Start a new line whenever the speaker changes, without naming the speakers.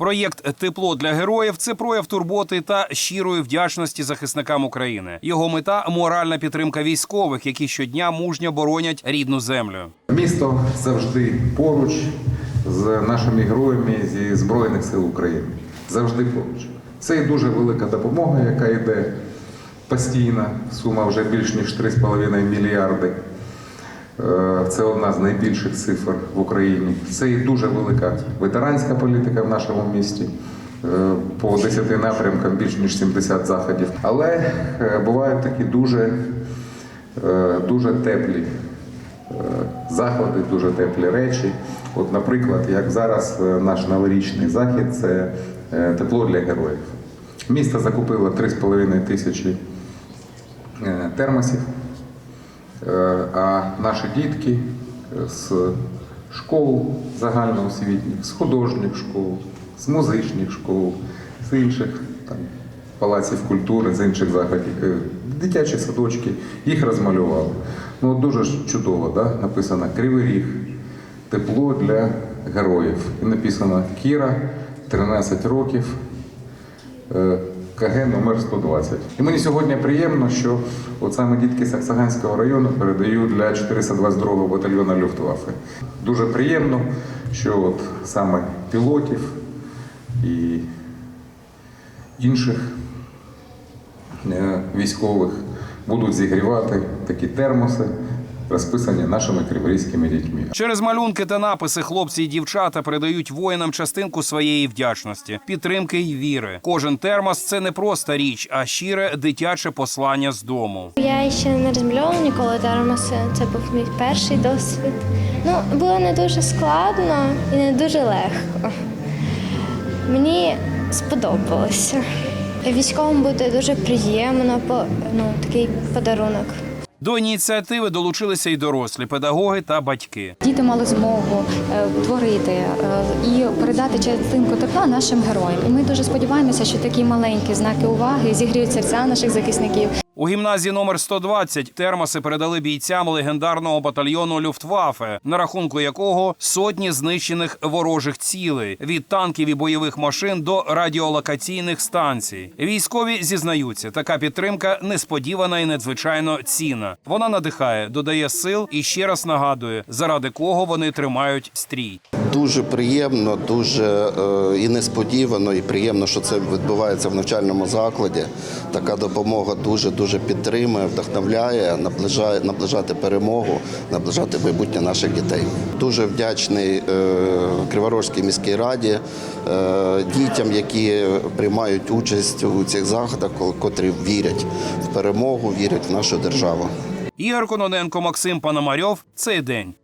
Проєкт Тепло для героїв це прояв турботи та щирої вдячності захисникам України. Його мета моральна підтримка військових, які щодня мужньо боронять рідну землю.
Місто завжди поруч з нашими героями зі Збройних сил України. Завжди поруч. Це і дуже велика допомога, яка йде постійно. Сума вже більш ніж 3,5 мільярди. Е, Це одна з найбільших цифр в Україні. Це і дуже велика ветеранська політика в нашому місті. Е, По 10 напрямкам більш ніж 70 заходів. Але е, бувають такі дуже, дуже теплі заходи, дуже теплі речі. От, наприклад, як зараз наш новорічний захід це тепло для героїв. Місто закупило 3,5 тисячі термосів. Е, А наші дітки е, з школ загальноосвітніх, з художніх школ, з музичних школ, з інших там, палаців культури, з інших заходів, е, дитячі садочки, їх розмалювали. Ну, дуже чудово, да? написано Кривий Ріг, тепло для героїв. І написано Кіра, 13 років. КГ номер 120. І мені сьогодні приємно, що от саме дітки Саксаганського району передають для 422-го батальйону Люфтваффе. Дуже приємно, що от саме пілотів і інших е, військових будуть зігрівати такі термоси, розписані нашими криворізькими дітьми.
Через малюнки та написи хлопці і дівчата передають воїнам частинку своєї вдячності, підтримки й віри. Кожен термос це не просто річ, а щире дитяче послання з дому.
Я ще не розмальовувала ніколи термоси. Це був мій перший досвід. Ну, було не дуже складно і не дуже легко. Мені сподобалося. Військовим буде дуже приємно, по- ну, такий подарунок.
До ініціативи долучилися й дорослі педагоги та батьки.
Діти мали змогу е, творити е, і передати частинку тепла нашим героям. І ми дуже сподіваємося, що такі маленькі знаки уваги зігріють серця наших захисників.
У гімназії номер 120 термоси передали бійцям легендарного батальйону Люфтваффе, на рахунку якого сотні знищених ворожих цілей від танків і бойових машин до радіолокаційних станцій. Військові зізнаються, така підтримка несподівана і надзвичайно цінна. Вона надихає, додає сил і ще раз нагадує, заради кого вони тримають стрій.
Дуже приємно, дуже е, і несподівано, і приємно, що це відбувається в навчальному закладі. Така допомога дуже дуже підтримує, вдохновляє, наближає наближати перемогу, наближати майбутнє наших дітей. Дуже вдячний е, Криворожській міській раді, е, дітям, які приймають участь у цих заходах, ко- котрі вірять в перемогу, вірять в нашу державу.
Ігор Кононенко, Максим Пономарьов. Цей день.